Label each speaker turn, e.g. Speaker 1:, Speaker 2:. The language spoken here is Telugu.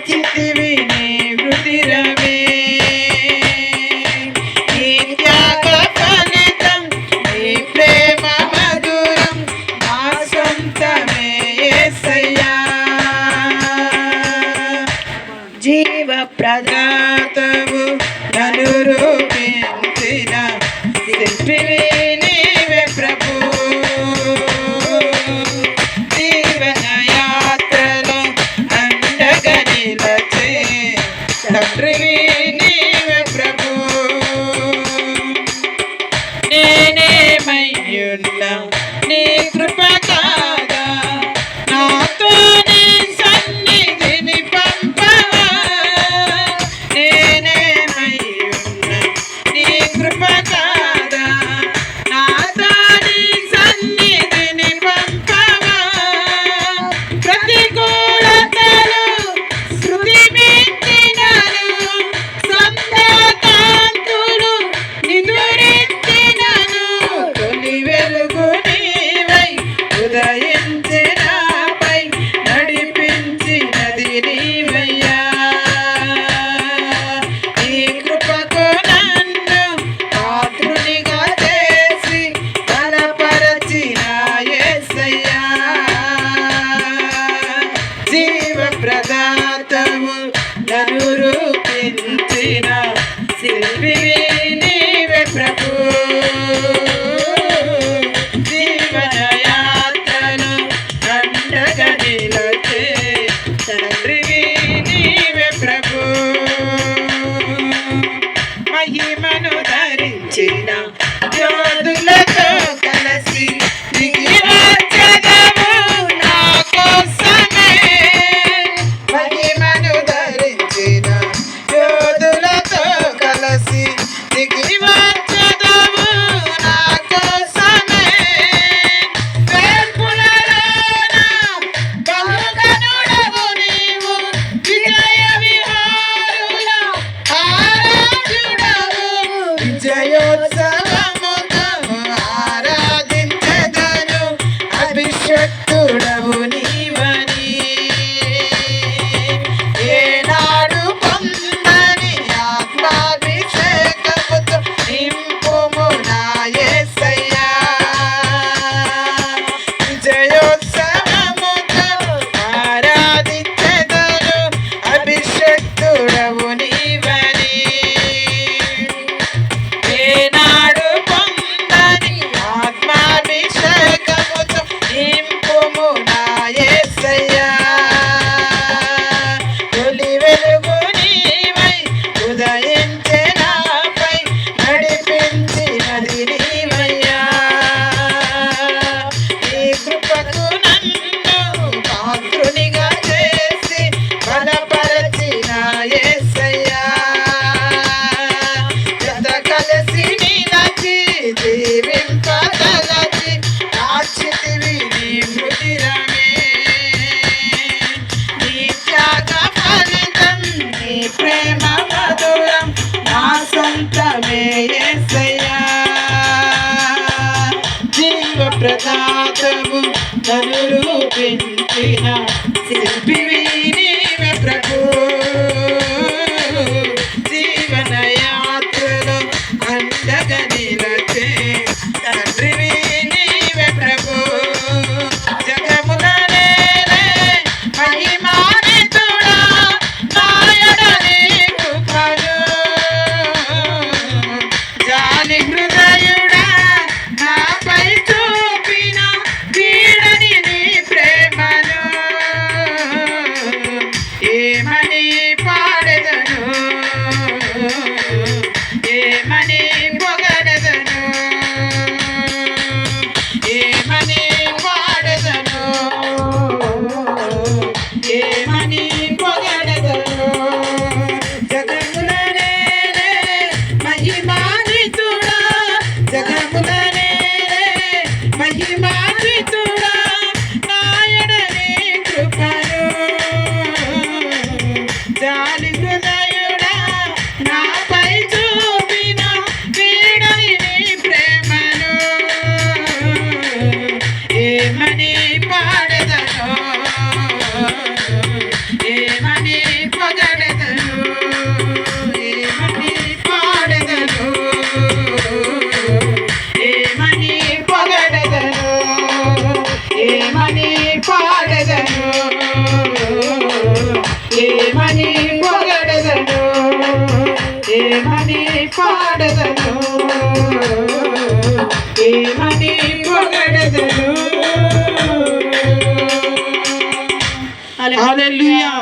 Speaker 1: వచ్చితివి నీ రుదిరమే నీ త్యాగ ఫలితం నీ ప్రేమ మధురం నా సొంతమే ప్రదాతవు నన్ను రూపించిన Revive. జీవింపగలది దాచితివి నీ మృదిరమే. నీ త్యాగ ఫలితం నీ ప్రేమ మధురం రూపించిన శిల్పి Yeah. Hallelujah.